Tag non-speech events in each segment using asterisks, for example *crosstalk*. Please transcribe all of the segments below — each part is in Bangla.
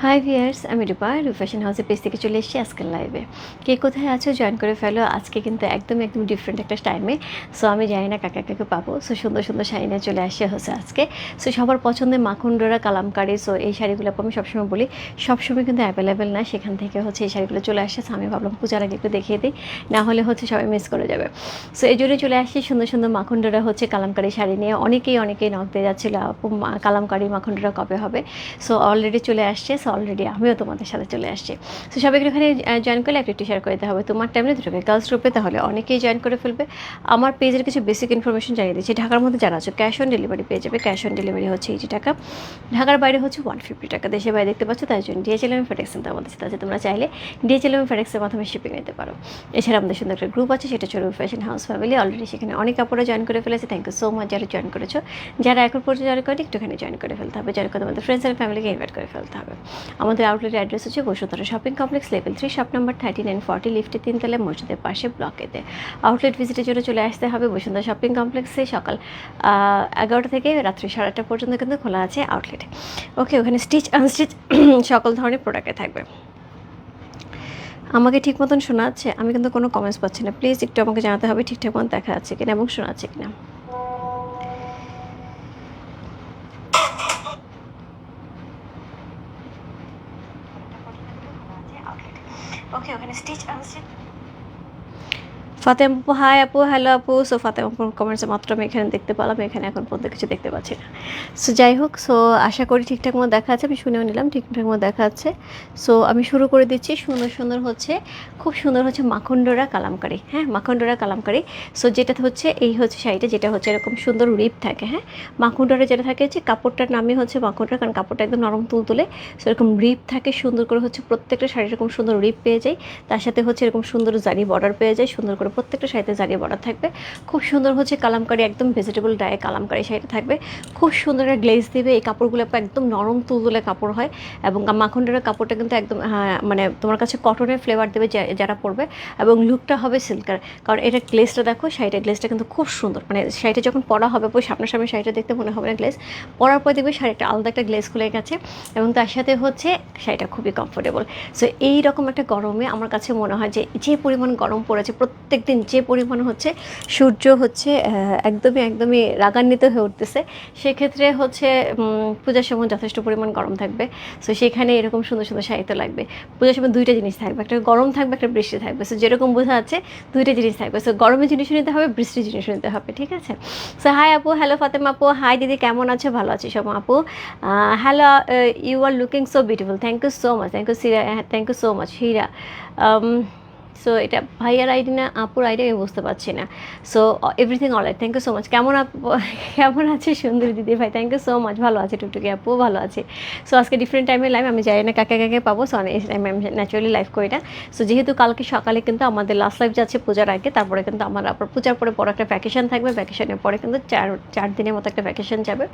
হাই ভিয়ার্স আমি রূপা রূপ ফ্যাশন হাউসের পেজ থেকে চলে এসেছি আজকের লাইভে কে কোথায় আছো জয়েন করে ফেলো? আজকে কিন্তু একদম একদম ডিফারেন্ট একটা টাইমে সো আমি জানি না কাকা কাকে পাবো। সো সুন্দর সুন্দর শাড়ি নিয়ে চলে আসে হচ্ছে আজকে। সো সবার পছন্দের মাখুন্ডরা, কালামকারি সো এই শাড়িগুলো আমি সবসময় বলি। সবসময় কিন্তু অ্যাভেলেবেল না। সেখান থেকে হচ্ছে এই শাড়িগুলো চলে So, আমি ভাবলাম পূজার আগে একটু দেখিয়ে দিই। না হলে হচ্ছে সবাই মিস করে যাবে। সো এই জন্য চলে আসছি। সুন্দর সুন্দর মাখুন্ডরা হচ্ছে কালামকারি শাড়ি নিয়ে। অনেকেই অনেকেই নক দিয়ে যাচ্ছিল কালামকারি মাখুন্ডরা কবে হবে? সো অলরেডি চলে আসছে। সো অলরেডি আমিও তোমাদের সাথে চলে আসছি। সো সবাইকে এখানে জয়েন করলে একটু শেয়ার করে দিতে হবে। তোমার টাইমে দুটোকে গার্লস গ্রুপে তাহলে অনেকেই জয়েন করে ফেলবে। আমার পেজের কিছু বেসিক ইনফরমেশন জানিয়ে দিচ্ছি। ঢাকার মধ্যে জানা আছে ক্যাশ অন ডেলিভারি পেয়ে যাবে। ক্যাশ অন ডেলিভারি হচ্ছে এইটি টাকা। ঢাকার বাইরে হচ্ছে ওয়ান ফিফটি টাকা। দেশের বাইরে দেখতে পাচ্ছ, তাই জন্য ডিএচএল এবং ফেডেক্স কিন্তু আমাদের সাথে আছে। তোমরা চাইলে ডিএচএল এবং ফেডেক্সের মাধ্যমে শিপিং নিতে পারো। এছাড়া আমাদের সুন্দর একটা গ্রুপ আছে, সেটা চলবে ফ্যাশন হাউস ফ্যামিলি অলরেডি সেখানে অনেক কাপড়ে জয়েন করে ফেলেছে। থ্যাংক ইউ সো মাচ যারা জয়েন করেছ। যারা এখন পর্যন্ত জয়েন করেনি, একটুখানি জয়েন করে ফেলতে হবে। জয়েন করে তোমাদের ফ্রেন্ডস অ্যান্ড ফ্যামিলিকে ইনভাইট করে ফেলতে হবে। আমাদের আউটলেটের অ্যাড্রেস হচ্ছে Bashundhara shopping complex level three shop number thirty nine forty লিফটে তিনতলা মসজিদের পাশে ব্লকেতে আউটলেট ভিজিটের জন্য চলে আসতে হবে বসুন্ধরা শপিং কমপ্লেক্সে সকাল এগারোটা থেকে রাত্রি সাড়ে আটটা পর্যন্ত কিন্তু খোলা আছে আউটলেটে ওকে ওখানে স্টিচ আনস্টিচ *coughs* সকল ধরনের প্রোডাক্টে থাকবে। আমাকে ঠিক মতন শোনা যাচ্ছে আমি কিন্তু কোনো কমেন্টস পাচ্ছি না। প্লিজ একটু আমাকে জানাতে হবে ঠিকঠাক মতন দেখা যাচ্ছে কিনা এবং শোনা যাচ্ছে কিনা। ওকে ওখানে স্টিচ আনস্টিচ ফাতেম আপু, হাই আপু, হ্যালো আপু। সো ফাতেম আপুর কমেন্টসে মাত্র আমি এখানে দেখতে পেলাম, এখানে এখন পর্যন্ত কিছু দেখতে পাচ্ছি না। সো যাই হোক সো আশা করি ঠিকঠাক মতো দেখা যাচ্ছে আমি শুনেও নিলাম, ঠিকঠাক মতো দেখা যাচ্ছে সো আমি শুরু করে দিচ্ছি, সুন্দর সুন্দর হচ্ছে, খুব সুন্দর হচ্ছে মাখন্ডরা কালামকারি হ্যাঁ মাখন্ডরা কালামকারি। সো যেটা হচ্ছে, এই হচ্ছে শাড়িটা, যেটা হচ্ছে এরকম সুন্দর রিপ থাকে হ্যাঁ। মাখন্ডরা যেটা থাকে, হচ্ছে কাপড়টার নামই হচ্ছে মাখন্ডরা, কারণ কাপড়টা একদম নরম তুলতুলে সো এরকম রিপ থাকে, সুন্দর করে হচ্ছে প্রত্যেকটা শাড়ি এরকম সুন্দর রিপ পেয়ে যায়। তার সাথে হচ্ছে এরকম সুন্দর জারি বর্ডার পেয়ে যায়, সুন্দর করে প্রত্যেকটা শাড়িতে জারি বর্ডার থাকবে। খুব সুন্দর হচ্ছে কালামকারি একদম ভেজিটেবল ডায়ে কালামকারি শাড়িটা থাকবে। খুব সুন্দর একটা গ্লেজ দেবে এই কাপড়গুলো একদম নরম তুলতুলে কাপড় হয় এবং মাখন্ডের কাপড়টা কিন্তু একদম হ্যাঁ, মানে তোমার কাছে কটনের ফ্লেভার দেবে যারা পরবে এবং লুকটা হবে সিল্কার কারণ এটা গ্লেসটা দেখো শাড়িটা গ্লেসটা কিন্তু খুব সুন্দর। মানে শাড়িটা যখন পরা হবে ওই সামনাসামনি শাড়িটা দেখতে মনে হবে না গ্লেস পরার পর দেখবে শাড়িটা আলাদা একটা গ্লেস খুলে গেছে এবং তার সাথে হচ্ছে শাড়িটা খুবই কমফোর্টেবল সো এই রকম একটা গরমে আমার কাছে মনে হয় যে যে পরিমাণ গরম পড়েছে প্রত্যেক দিন যে পরিমাণ হচ্ছে সূর্য হচ্ছে একদমই একদমই রাগান্বিত হয়ে উঠতেছে, সেক্ষেত্রে হচ্ছে পূজার সময় যথেষ্ট পরিমাণ গরম থাকবে। সো সেখানে এরকম সুন্দর সুন্দর সাহিত্য লাগবে। পূজার সময় দুইটা জিনিস থাকবে, একটা গরম থাকবে, একটা বৃষ্টি থাকবে। সো যেরকম বোঝা যাচ্ছে, দুইটা জিনিস থাকবে। সো গরমের জিনিসও নিতে হবে, বৃষ্টির জিনিসও নিতে হবে, ঠিক আছে? সো হাই আপু হ্যালো ফাতেমা আপু হাই দিদি, কেমন আছে? ভালো আছি সব আপু। Hello you are looking so beautiful thank you so much thank you Sira thank you so much Hira so এটা ভাইয়ার আইডি না, আপুর আইডি আমি বুঝতে পারছি না। So everything all right thank you so much কেমন *laughs* কেমন আছে সুন্দরী দিদি ভাই? থ্যাংক ইউ সো মাচ ভালো আছে টুকটুকি আপু, ভালো আছে। সো আজকে ডিফারেন্ট টাইমে লাইভ আমি জানি না কাকে কাকে পাবো। সো এই টাইমে আমি ন্যাচুরালি লাইভ করি না। সো যেহেতু কালকে সকালে কিন্তু আমাদের লাস্ট লাইভ যাচ্ছে পূজার আগে, তারপরে কিন্তু আমার আবার পূজার পরে বড় একটা ভ্যাকেশন থাকবে। ভ্যাকেশনের পরে কিন্তু চার চার দিনের মতো একটা ভ্যাকেশন যাবে।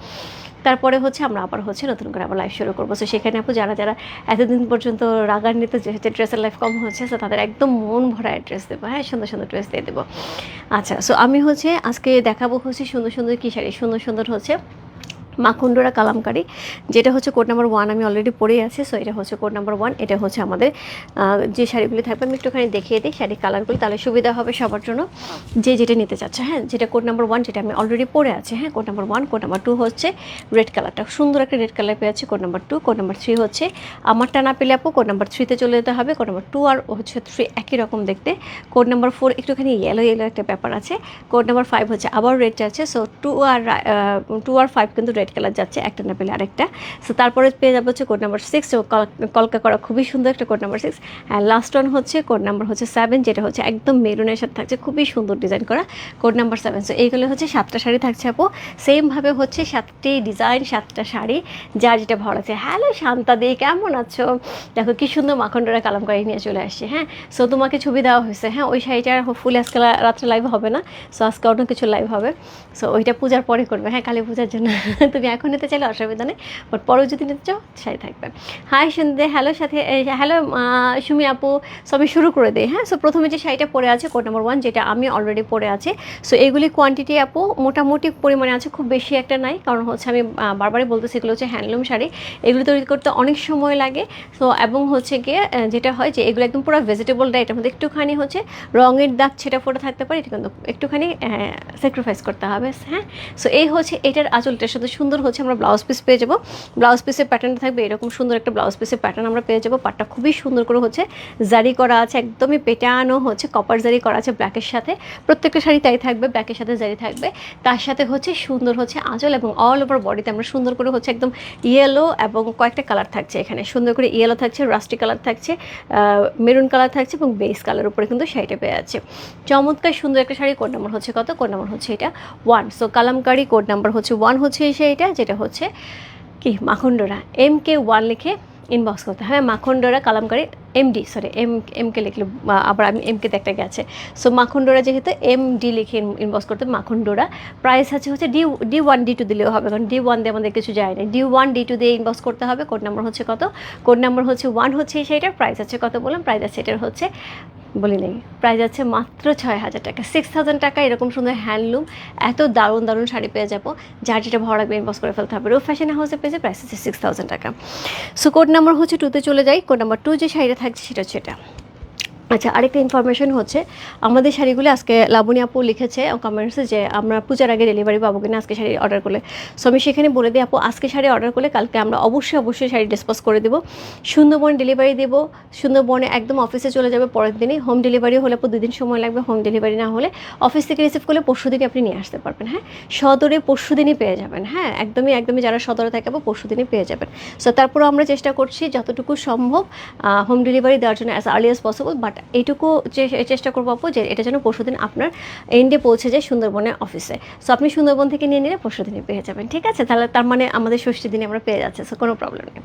তারপরে হচ্ছে আমরা আবার হচ্ছে নতুন করে আবার লাইভ শুরু করব। সো সেখানে আপু যারা যারা এতদিন পর্যন্ত রাগান্বিত যে হচ্ছে ড্রেসের লাইফ কম হচ্ছে সো তাদের একদম মন ভরা ড্রেস দেবো? হ্যাঁ সুন্দর সুন্দর ড্রেস দিয়ে দেবো। আচ্ছা সো আমি হচ্ছে আজকে দেখাবো হচ্ছে সুন্দর সুন্দর কী শাড়ি? সুন্দর সুন্দর হচ্ছে মাখুন্ডরা কালামকারি যেটা হচ্ছে কোড নাম্বার ওয়ান আমি অলরেডি পরেই আছি সো এটা হচ্ছে কোড নাম্বার ওয়ান এটা হচ্ছে আমাদের যে শাড়িগুলি থাকবে আমি একটুখানি দেখিয়ে দিই শাড়ির কালারগুলি তাহলে সুবিধা হবে সবার জন্য যে যেটা নিতে চাচ্ছে হ্যাঁ যেটা কোড নাম্বার ওয়ান যেটা আমি অলরেডি পরে আছি হ্যাঁ code number one code number two হচ্ছে রেড কালারটা সুন্দর একটা রেড কালার পেয়ে আছে code number two code number three হচ্ছে আমারটা না পেলে আপু কোড নাম্বার থ্রিতে চলে যেতে হবে কোড নাম্বার টু আর হচ্ছে থ্রি একই রকম দেখতে কোড নাম্বার ফোর একটুখানি ইয়েলো ইয়েলো একটা ব্যাপার আছে কোড নাম্বার ফাইভ হচ্ছে আবার রেড আছে সো টু আর টু আর ফাইভ কিন্তু রেড কালার যাচ্ছে, একটা না পেলে আরেকটা। সো তারপরে পেয়ে যাব হচ্ছে কোড নাম্বার সিক্স কলকা করা খুবই সুন্দর একটা code number six and last one হচ্ছে কোড নাম্বার হচ্ছে সেভেন যেটা হচ্ছে একদম মেরুনের সাথে থাকছে, খুবই সুন্দর ডিজাইন করা কোড নাম্বার সেভেন সো এইগুলো হচ্ছে সাতটা শাড়ি থাকছে আপু। সেমভাবে হচ্ছে সাতটি ডিজাইন সাতটা শাড়ি, যার যেটা ভালো লাগছে হ্যালো শান্তা দি, কেমন আছো? দেখো, কি সুন্দর মাখন্ডরা কালামকারি নিয়ে চলে আসছে হ্যাঁ? সো তোমাকে ছবি দেওয়া হয়েছে হ্যাঁ? ওই শাড়িটা ফুল আজকে রাত্রে লাইভ হবে না। সো আজকে অন্য কিছু লাইভ হবে। সো ওইটা পূজার পরে করবে হ্যাঁ? কালী পূজার জন্য। *laughs* তুমি এখন নিতে চাইলে অসুবিধা নেই বাট পরেও যদি নিতে চাও শাড়ি থাকবে। হাই সন্ধে হ্যালো সাথে হ্যালো সুমি আপু সো আমি শুরু করে দিই হ্যাঁ? সো প্রথমে যে শাড়িটা পরে আছে কোড নাম্বার ওয়ান যেটা আমি অলরেডি পরে আছি সো এগুলি কোয়ান্টিটি আপু, মোটামুটি পরিমাণে আছে, খুব বেশি একটা নাই, কারণ হচ্ছে আমি বারবারই বলতেছি, এগুলো হচ্ছে হ্যান্ডলুম শাড়ি, এগুলো তৈরি করতে অনেক সময় লাগে সো এবং হচ্ছে গিয়ে যেটা হয় যে এগুলো একদম পুরো ভেজিটেবল ডাই এটার মধ্যে একটুখানি হচ্ছে, রঙের দাগ ছেটা ফোটা থাকতে পারে, এটা কিন্তু একটুখানি স্যাক্রিফাইস করতে হবে হ্যাঁ? সো এই হচ্ছে এটার আঁচলটার সাথে সুন্দর হচ্ছে, আমরা ব্লাউজ পিস পেয়ে যাব। ব্লাউজ পিসের প্যাটার্নটা থাকবে এরকম সুন্দর একটা ব্লাউজ পিসের প্যাটার্ন আমরা পেয়ে যাব। পাটটা খুবই সুন্দর করে হচ্ছে জারি করা আছে, একদমই পেটানো হচ্ছে কপার জারি করা আছে ব্ল্যাকের সাথে। প্রত্যেকটা শাড়ি তাই থাকবে ব্ল্যাকের সাথে জারি থাকবে। তার সাথে হচ্ছে সুন্দর হচ্ছে আঁচল এবং অল ওভার বডিতে আমরা সুন্দর করে হচ্ছে একদম ইয়েলো এবং কয়েকটা কালার থাকছে এখানে। সুন্দর করে ইয়েলো থাকছে রাস্টি কালার থাকছে মেরুন কালার থাকছে এবং বেস কালার উপরে কিন্তু শাড়িটা পেয়ে আছে চমৎকার সুন্দর একটা শাড়ি কোড নাম্বার হচ্ছে কত? কোড নাম্বার হচ্ছে এটা one so Kalamkari code number হচ্ছে ওয়ান হচ্ছে এই শাড়িটা যেটা হচ্ছে কি মাখণ্ডরা এম কে ওয়ান লিখে ইনবক্স করতে হবে মাখণ্ডরা Kalamkari MD sorry M MK লিখলে আবার আমি এমকেতে একটা গেছে। সো মাখন্ডরা যেহেতু এম ডি লিখে ইনবক্স করতে, মাখন্ডরা প্রাইস আছে হচ্ছে D D one D two দিলেও হবে, কারণ ডি ওয়ান দিয়ে আমাদের কিছু যায় না ডি ওয়ান ডি টু দিয়ে ইনবক্স করতে হবে কোড নাম্বার হচ্ছে কত? কোড নাম্বার হচ্ছে ওয়ান হচ্ছে সেইটার প্রাইস আছে কত বললাম? প্রাইস আছে এটার হচ্ছে, বলি নেই প্রাইস আছে মাত্র ছয় হাজার টাকা। সিক্স থাউজেন্ড টাকা এরকম সুন্দর হ্যান্ডলুম এত দারুণ দারুণ শাড়ি পেয়ে যাব। যার যেটা ভালো লাগবে ইনবক্স করে ফেলতে হবে। রূপ ফ্যাশন হাউসে পেয়েছে প্রাইস আছে সিক্স থাউজেন্ড টাকা। সো কোড নাম্বার হচ্ছে টুতে চলে যাই। কোড নাম্বার টু যে শাড়িটা থাকছে সেটা হচ্ছে এটা আচ্ছা আরেকটা ইনফরমেশন হচ্ছে, আমাদের শাড়িগুলো আজকে লাবণী আপু লিখেছে কমেন্টসে যে আমরা পূজার আগে ডেলিভারি পাবো কিনা আজকে শাড়ি অর্ডার করলে। সো আমি সেখানে বলে দিই আপু, আজকে শাড়ি অর্ডার করলে কালকে আমরা অবশ্যই অবশ্যই শাড়ি ডিসপোজ করে দেবো। সুন্দরবন ডেলিভারি দেবো। সুন্দরবনে একদম অফিসে চলে যাবে পরের দিনই। হোম ডেলিভারি হলে আপু দুদিন সময় লাগবে হোম ডেলিভারি না হলে অফিস থেকে রিসিভ করলে পরশু দিনই আপনি নিয়ে আসতে পারবেন হ্যাঁ? সদরে পরশু দিনই পেয়ে যাবেন হ্যাঁ? একদমই একদমই যারা সদরে থাকে আপু পরশু দিনই পেয়ে যাবেন। সো তারপরে আমরা চেষ্টা করছি যতটুকু সম্ভব হোম ডেলিভারি দেওয়ার জন্য as early as possible but এইটুকু চেষ্টা করব আপু যে এটা যেন পরশুদিন আপনার এন্ডে পৌঁছে যায় সুন্দরবনের অফিসে সো আপনি সুন্দরবন থেকে নিয়ে নিলে পরশু দিনে পেয়ে যাবেন, ঠিক আছে? তাহলে তার মানে আমাদের ষষ্ঠী দিনে আমরা পেয়ে যাচ্ছে সো কোনো প্রবলেম নেই।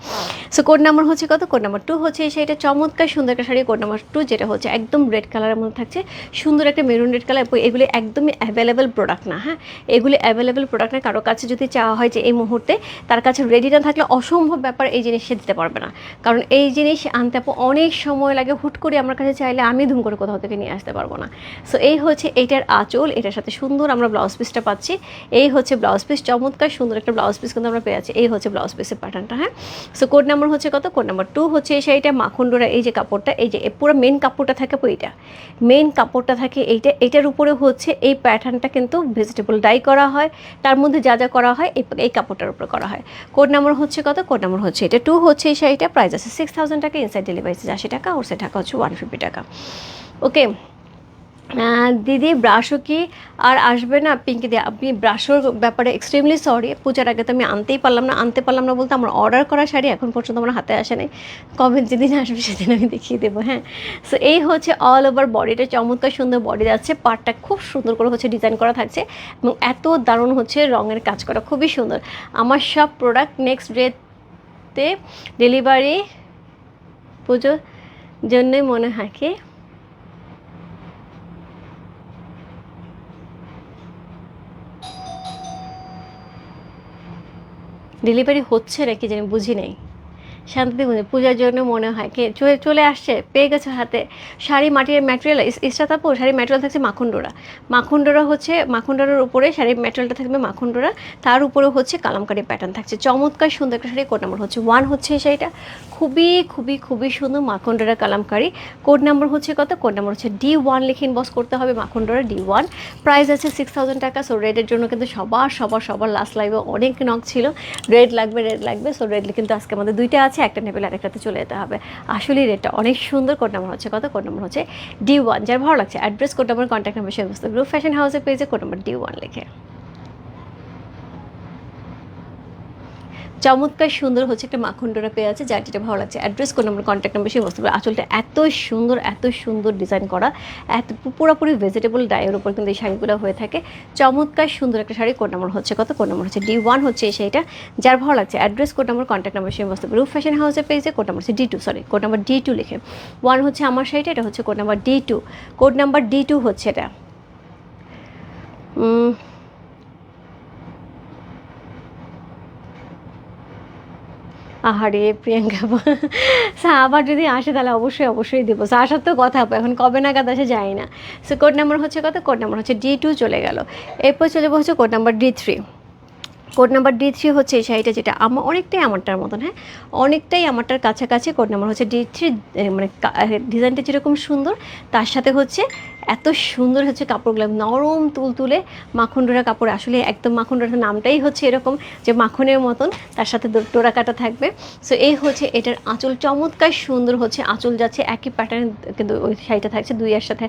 সো কোড নাম্বার হচ্ছে কত? কোড নাম্বার টু হচ্ছে সেটা চমৎকার সুন্দর একটা শাড়ি কোড নাম্বার টু যেটা হচ্ছে একদম রেড কালারের মধ্যে থাকছে। সুন্দর একটা মেরুন রেড কালার এগুলি একদমই অ্যাভেলেবেল প্রোডাক্ট না হ্যাঁ? এগুলি অ্যাভেলেবেল প্রোডাক্ট না, কারও কাছে যদি চাওয়া হয় যে এই মুহূর্তে তার কাছে রেডি না থাকলে অসম্ভব ব্যাপার, এই জিনিস সে দিতে পারবে না। কারণ এই জিনিস আনতে আপু অনেক সময় লাগে, হুট করে আমার কাছে চাইলে আমি ধুম করে কোথাও থেকে নিয়ে আসতে পারব না। সো এই হচ্ছে এইটার আঁচল, এটার সাথে সুন্দর আমরা ব্লাউজ পিসটা পাচ্ছি। এই হচ্ছে ব্লাউজ পিস চমৎকার সুন্দর একটা ব্লাউজ পিস কিন্তু আমরা পেয়ে যাচ্ছি। এই হচ্ছে ব্লাউজ পিসের প্যাটার্নটা হ্যাঁ? সো কোড নাম্বার হচ্ছে কত? কোড নাম্বার টু হচ্ছে এই শাড়িটা মাখন্ডরা এই যে কাপড়টা, এই যে পুরো মেন কাপড়টা থাকে এইটা? মেন কাপড়টা থাকে এইটা। এটার উপরে হচ্ছে এই প্যাটার্নটা কিন্তু ভেজিটেবল ডাই করা হয়। তার মধ্যে যা যা করা হয়, এই এই কাপড়টার উপরে করা হয়। কোড নাম্বার হচ্ছে কত? কোড নাম্বার হচ্ছে এটা। টু হচ্ছে এই শাড়িটা প্রাইস আছে সিক্স থাউজেন্ড টাকা ইনসাইড ডেলিভারি আছে আশি টাকা ওর সে টাকা হচ্ছে ওয়ান ফিফটি টাকা। ওকে দিদি ব্রাশও কি আর আসবে না? পিঙ্কি দি, আপনি ব্রাশোর ব্যাপারে এক্সট্রিমলি সরি পূজার আগে তো আমি আনতেই পারলাম না। আনতে পারলাম না বলতে আমার অর্ডার করা শাড়ি এখন পর্যন্ত আমার হাতে আসে নাই। কবে যেদিন আসবে সেদিন আমি দেখিয়ে দেবো হ্যাঁ? সো এই হচ্ছে অল ওভার বডিটা চমৎকার সুন্দর বডি যাচ্ছে। পার্টটা খুব সুন্দর করে হচ্ছে ডিজাইন করা থাকছে এবং এত দারুণ হচ্ছে রঙের কাজ করা। খুবই সুন্দর। আমার সব প্রোডাক্ট নেক্সট ডেতে ডেলিভারি পুজোর জন্যই মনে হয় কি? ডেলিভারি হচ্ছে নাকি জানি বুঝি নেই। শান্তি বুঝি পূজার জন্য মনে হয় কে চলে চলে আসছে, পেয়ে গেছে হাতে। শাড়ি, মাটির ম্যাটেরিয়াল ইস্টা তাপো শাড়ির ম্যাটেরিয়াল থাকছে মাখনডোরা। মাখনডোরা হচ্ছে, মাখনডোরার উপরে শাড়ির ম্যাটেরিয়ালটা থাকবে মাখনডোরা। তার উপরে হচ্ছে কালামকারি প্যাটার্ন থাকছে। চমৎকার সুন্দর একটা শাড়ি কোড নাম্বার হচ্ছে ওয়ান হচ্ছে শাড়িটা। খুবই খুবই খুবই সুন্দর মাখনডোরা কালামকারি। কোড নাম্বার হচ্ছে কত? কোড নাম্বার হচ্ছে ডি ওয়ান লিখে ইনবক্স করতে হবে মাখনডোরা ডি ওয়ান প্রাইস আছে সিক্স থাউজেন্ড টাকা সো রেডের জন্য কিন্তু সবার সবার সবার লাস্ট লাইভে অনেক নক ছিল। রেড লাগবে রেড লাগবে সো রেড কিন্তু আজকে আমাদের দুইটা আছে। একটা নেবেল আরেকটাতে চলে যেতে হবে। আসলে রেটটা অনেক সুন্দর কোড নাম্বার হচ্ছে। কত কোড নাম্বার হচ্ছে? ডি ওয়ান যার ভালো লাগছে address code number contact number সমস্ত গ্রুপ ফ্যাশন হাউসের পেজে কোড নাম্বার ডি ওয়ান লিখে। চমৎকার সুন্দর হচ্ছে একটা মাখনডোরা পেয়ে আছে, যার যেটা ভালো লাগছে। অ্যাড্রেস কোন নম্বর কন্ট্যাক্ট নাম্বার সেই বস্তু আঁচলটা এত সুন্দর এত সুন্দর ডিজাইন করা। এত পুরোপুরি ভেজিটেবল ডাইয়ের উপর কিন্তু এই শাড়িগুলো হয়ে থাকে। চমৎকার সুন্দর একটা শাড়ি কোড নাম্বার হচ্ছে কত? কোন নাম্বার হচ্ছে ডি ওয়ান হচ্ছে এই শাড়িটা। যার ভালো লাগছে অ্যাড্রেস কোন নাম্বার কন্ট্যাক্ট নাম্বার সেই বস্তু রূপ ফ্যাশন হাউসের পেজে কোড নাম্বার হচ্ছে D two sorry code number D two লিখে। ওয়ান হচ্ছে আমার শাড়িটা, এটা হচ্ছে code number D two code number D two হচ্ছে এটা। আহারে, প্রিয়াঙ্কা সো আবার যদি আসে তাহলে অবশ্যই অবশ্যই দেবো। সো আসার তো কথা এখন কবে নাগাদ আসে যায় না। সো কোড নাম্বার হচ্ছে কত? কোড নাম্বার হচ্ছে ডি টু চলে গেল। এরপর চলে যাব হচ্ছে code number D three code number D three হচ্ছে এই শাড়িটা যেটা আমার অনেকটাই আমারটার মতন হ্যাঁ? অনেকটাই আমারটার কাছাকাছি কোড নাম্বার হচ্ছে ডি থ্রি মানে ডিজাইনটা যেরকম সুন্দর, তার সাথে হচ্ছে এত সুন্দর হচ্ছে কাপড়গুলো, নরম তুলতুলে মাখন ডোরা কাপড়। আসলে একদম মাখন ডোরা নামটাই হচ্ছে এরকম যে মাখনের মতন, তার সাথে ডোরা কাটা থাকবে। সো এই হচ্ছে এটার আঁচল। চমৎকার সুন্দর হচ্ছে আঁচল যাচ্ছে, একই প্যাটার্ন কিন্তু ওই শাড়িটা থাকছে, দুই এর সাথে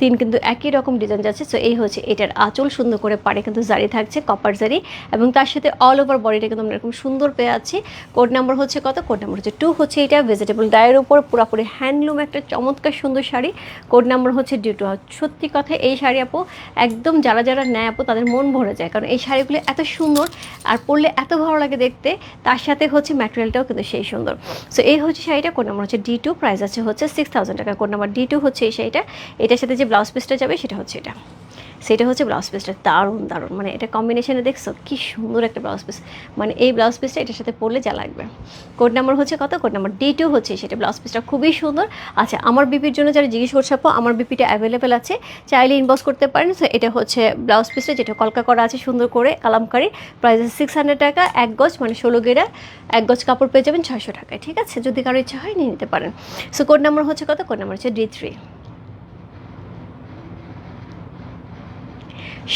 তিন কিন্তু একই রকম ডিজাইন যাচ্ছে। সো এই হচ্ছে এটার আঁচল, সুন্দর করে পাড়ে কিন্তু জারি থাকছে কপার জারি। এবং তার সাথে অল ওভার বডিটা কিন্তু আমরা এরকম সুন্দর পেয়ে আছি কোড নাম্বার হচ্ছে কত? কোড নাম্বার হচ্ছে টু হচ্ছে এটা ভেজিটেবল ডায়ের উপর, পুরোপুরি হ্যান্ডলুম একটা চমৎকার সুন্দর শাড়ি। কোড নাম্বার হচ্ছে ডিউ টু সত্যি কথা, এই শাড়ি আপু একদম যারা যারা নেয় আপু তাদের মন ভরে যায়। কারণ এই শাড়িগুলো এত সুন্দর আর পরলে এত ভালো লাগে দেখতে, তার সাথে হচ্ছে ম্যাটেরিয়ালটাও কিন্তু সেই সুন্দর। সো এই হচ্ছে শাড়িটা কোন নাম্বার হচ্ছে ডি টু প্রাইস আছে হচ্ছে সিক্স থাউজেন্ড টাকা। কোন নাম্বার ডি টু হচ্ছে এই শাড়িটা। এটার সাথে যে ব্লাউজ পিসটা যাবে সেটা হচ্ছে এটা। সেটা হচ্ছে ব্লাউজ পিসটা দারুণ দারুণ। মানে এটা কম্বিনেশনে দেখছ, কি সুন্দর একটা ব্লাউজ পিস মানে এই ব্লাউজ পিসটা এটার সাথে পরলে যা লাগবে। কোড নাম্বার হচ্ছে কত? কোড নাম্বার ডি টু হচ্ছে সেটা। ব্লাউজ পিসটা খুবই সুন্দর। আচ্ছা আমার বিপির জন্য যারা জিজ্ঞেস করছে আমার বিপিটা অ্যাভেলেবেল আছে? চাইলে ইনবক্স করতে পারেন। সো এটা হচ্ছে ব্লাউজ পিসটা যেটা কলকা করা আছে, সুন্দর করে কালামকারি। প্রাইস সিক্স হান্ড্রেড টাকা, এক গজ মানে ষোলো গেরা। এক গজ কাপড় পেয়ে যাবেন ছয়শো টাকায়, ঠিক আছে? যদি কারও ইচ্ছা হয়, নিয়ে নিতে পারেন। সো কোড নাম্বার হচ্ছে কত? কোড নাম্বার হচ্ছে ডি থ্রি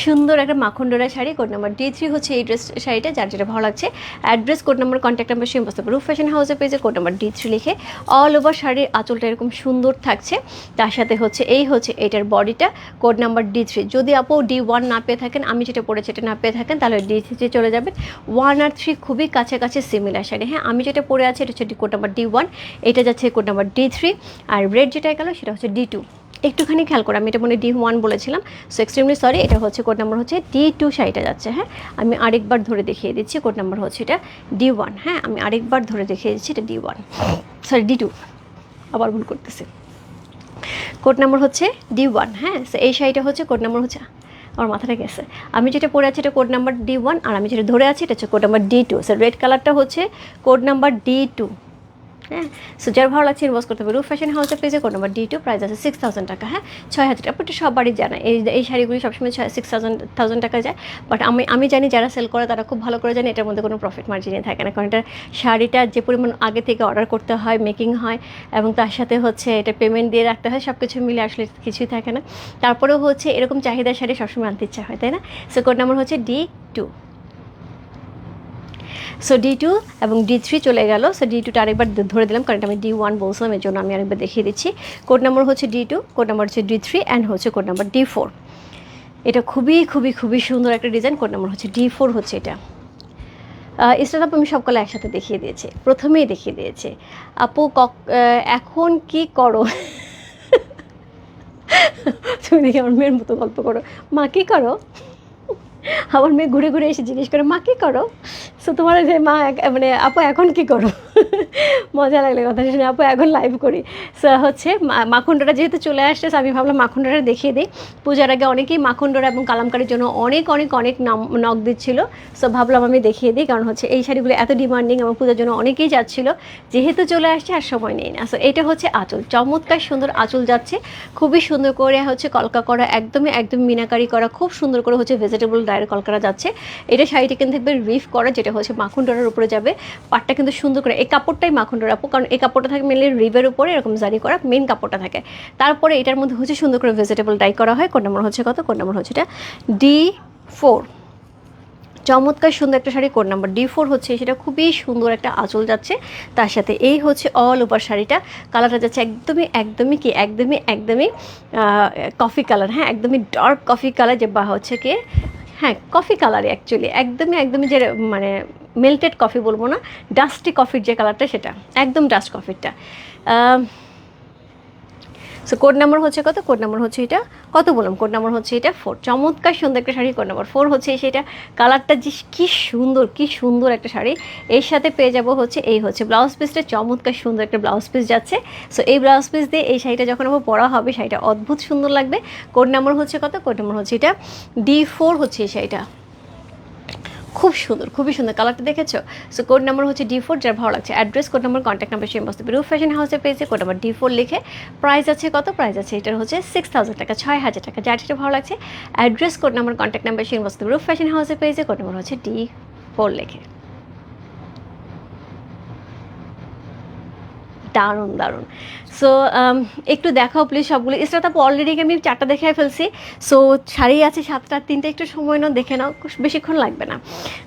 সুন্দর একটা মাখন ডোরা sari code number D three হচ্ছে এই ড্রেস শাড়িটা, যার যেটা ভালো লাগছে। Address code number contact number same বসতে। রুফ ফ্যাশন হাউসে পেজে কোড নাম্বার ডি থ্রি লিখে। অল ওভার শাড়ির আঁচলটা এরকম সুন্দর থাকছে। তার সাথে হচ্ছে, এই হচ্ছে এটার বডিটা কোড নাম্বার ডি থ্রি যদি আপু ডি ওয়ান না পেয়ে থাকেন, আমি যেটা পড়েছি এটা না পেয়ে থাকেন, তাহলে ডি থ্রিতে চলে যাবেন। ওয়ান আর থ্রি খুবই কাছাকাছি সিমিলার শাড়ি। হ্যাঁ আমি যেটা পরে আছি, এটা হচ্ছে কোড নাম্বার ডি ওয়ান এটা যাচ্ছে কোড নাম্বার ডি থ্রি আর রেড যেটা গেল, সেটা হচ্ছে ডি টু একটুখানি খেয়াল করে, আমি এটা মনে ডি ওয়ান বলেছিলাম। সো এক্সট্রিমলি সরি এটা হচ্ছে কোড নাম্বার হচ্ছে ডি টু শাড়িটা যাচ্ছে হ্যাঁ? আমি আরেকবার ধরে দেখিয়ে দিচ্ছি কোড নাম্বার হচ্ছে এটা ডি ওয়ান হ্যাঁ? আমি আরেকবার ধরে দেখিয়ে দিচ্ছি এটা D one sorry D two আবার ভুল করতেছি। কোড নাম্বার হচ্ছে ডি ওয়ান হ্যাঁ? এই শাড়িটা হচ্ছে কোড নাম্বার হচ্ছে, আমার মাথাটা গেছে। আমি যেটা পরে আছি এটা কোড নাম্বার ডি ওয়ান আর আমি যেটা ধরে আছি এটা হচ্ছে code number D two so red কালারটা হচ্ছে কোড নাম্বার ডি টু হ্যাঁ? সো যার ভালো লাগছে ইনভেস্ট করতে হবে রুফ ফ্যাশন হাউসের পেজে code number D two price আছে সিক্স থাউজেন্ড টাকা হ্যাঁ? ছয় হাজার টাকা। এটা সবারই জানা। এই এই শাড়িগুলি সবসময় ছয় সিক্স থাউজেন্ড থাউজেন্ড টাকা যায়। বাট আমি আমি জানি যারা সেল করে, তারা খুব ভালো করে জানে, এটার মধ্যে কোনো প্রফিট মার্জিনই থাকে না। কারণ এটা শাড়িটা যে পরিমাণ আগে থেকে অর্ডার করতে হয় মেকিং হয়, এবং তার সাথে হচ্ছে এটা পেমেন্ট দিয়ে রাখতে হয় সব কিছু মিলে আসলে কিছুই থাকে না। তারপরেও হচ্ছে এরকম চাহিদার শাড়ি সবসময় আনতে ইচ্ছা হয়, তাই না? সো কোড নাম্বার হচ্ছে D two so D two এবং ডি থ্রি চলে গেল। সো ডি টুটা আরেকবার ধরে দিলাম, কারণ আমি ডি ওয়ান বলছিলাম, এর জন্য আমি আরেকবার দেখিয়ে দিচ্ছি। কোড নাম্বার হচ্ছে ডি টু কোড নাম্বার হচ্ছে ডি থ্রি অ্যান্ড হচ্ছে কোড নাম্বার ডি ফোর এটা খুবই খুবই খুবই সুন্দর একটা ডিজাইন কোড নাম্বার হচ্ছে ডি ফোর হচ্ছে এটা। আপ আমি সবকলে একসাথে দেখিয়ে দিয়েছি। প্রথমেই দেখিয়ে দিয়েছে। আপু, কক এখন কি করো? তুমি দেখি আমার মেয়ের মতো গল্প করো। মা, কী করো? আমার মেয়ে ঘুরে ঘুরে এসে জিজ্ঞেস করে, মা, কী করো? সো তোমার যে মা মানে আপু এখন কি করো? মজা লাগলে কথা শুনে। আপু এখন লাইভ করি। সো হচ্ছে মাখনডোরা যেহেতু চলে আসছে আমি ভাবলাম মাখনডোরা দেখিয়ে দিই। পূজার আগে অনেকেই মাখনডোরা এবং কালামকারির জন্য অনেক অনেক অনেক নাম নক দিচ্ছিল। সো ভাবলাম আমি দেখিয়ে দিই, কারণ হচ্ছে এই শাড়িগুলো এত ডিমান্ডিং এবং পূজার জন্য অনেকেই যাচ্ছিল। যেহেতু চলে আসছে, আর সময় নেই না। সো এটা হচ্ছে আঁচল। চমৎকার সুন্দর আঁচল যাচ্ছে। খুবই সুন্দর করে হচ্ছে কলকা করা, একদমই, একদম মিনাকারি করা, খুব সুন্দর করে হচ্ছে ভেজিটেবল ডায়ের কলকারা যাচ্ছে। এটা শাড়িটা কিন্তু থাকবে রিফ করা, যেটা হচ্ছে মাখন ডোরার উপরে যাবে। পাটটা কিন্তু সুন্দর করে, এই কাপড়টাই মাখন ডোরা আপু, কারণ এই কাপড়টা থাকে মেনলি রিভের উপরে, এরকম জারি করা মেন কাপড়টা থাকে। তারপরে এটার মধ্যে হচ্ছে সুন্দর করে ভেজিটেবল ডাই করা হয়। কোন নম্বর হচ্ছে কত? কোন নম্বর হচ্ছে এটা? ডি ফোর চমৎকার সুন্দর একটা sari code number D four হচ্ছে, সেটা খুবই সুন্দর একটা আঁচল যাচ্ছে। তার সাথে এই হচ্ছে অল ওভার শাড়িটা। কালারটা যাচ্ছে একদমই একদমই কি? একদমই একদমই কফি কালার হ্যাঁ? একদমই ডার্ক কফি কালার যে বা হচ্ছে কি? হ্যাঁ কফি কালারই অ্যাকচুয়ালি একদমই একদমই যে মানে মেল্টেড কফি বলব না ডাস্টি কফির যে কালারটা সেটা, একদম ডাস্ট কফিরটা সো কোড নাম্বার হচ্ছে কত? কোড নাম্বার হচ্ছে এটা কত বললাম? কোড নাম্বার হচ্ছে এটা ফোর চমৎকার সুন্দর একটা শাড়ি কোড নাম্বার ফোর হচ্ছে সেটা। কালারটা যে কি সুন্দর কি সুন্দর একটা শাড়ি। এর সাথে পেয়ে যাব হচ্ছে এই হচ্ছে ব্লাউজ পিসটা চমৎকার সুন্দর একটা ব্লাউজ পিস যাচ্ছে। সো এই ব্লাউজ পিস দিয়ে এই শাড়িটা যখন আমার পরা হবে, শাড়িটা অদ্ভুত সুন্দর লাগবে। কোড নাম্বার হচ্ছে কত? কোড নাম্বার হচ্ছে এটা। ডি ফোর হচ্ছে এই শাড়িটা। খুব সুন্দর, খুবই সুন্দর কালারটা দেখেছ? সো কোড নাম্বার হচ্ছে ডি ফোর যার ভালো লাগছে। Address code number contact number same বস্তু রুফ ফ্যাশন হাউসে পেয়েছে। কোড নাম্বার ডি ফোর লিখে প্রাইস আছে কত? প্রাইস আছে, এটার হচ্ছে সিক্স থাউজেন্ড টাকা, ছয় হাজার টাকা। যার যেটা ভালো লাগছে address code number contact number same বস্তু রুফ ফ্যাশন হাউসে পেয়েছে। কোড নাম্বার হচ্ছে ডি ফোর লিখে। দারুণ দারুণ। সো একটু দেখাও প্লিজ সবগুলো। এছাড়া তারপর অলরেডি আমি চারটা দেখে ফেলছি। সো শাড়ি আছে সাতটা, তিনটে, একটু সময় নাও, দেখে নাও বেশিক্ষণ লাগবে না।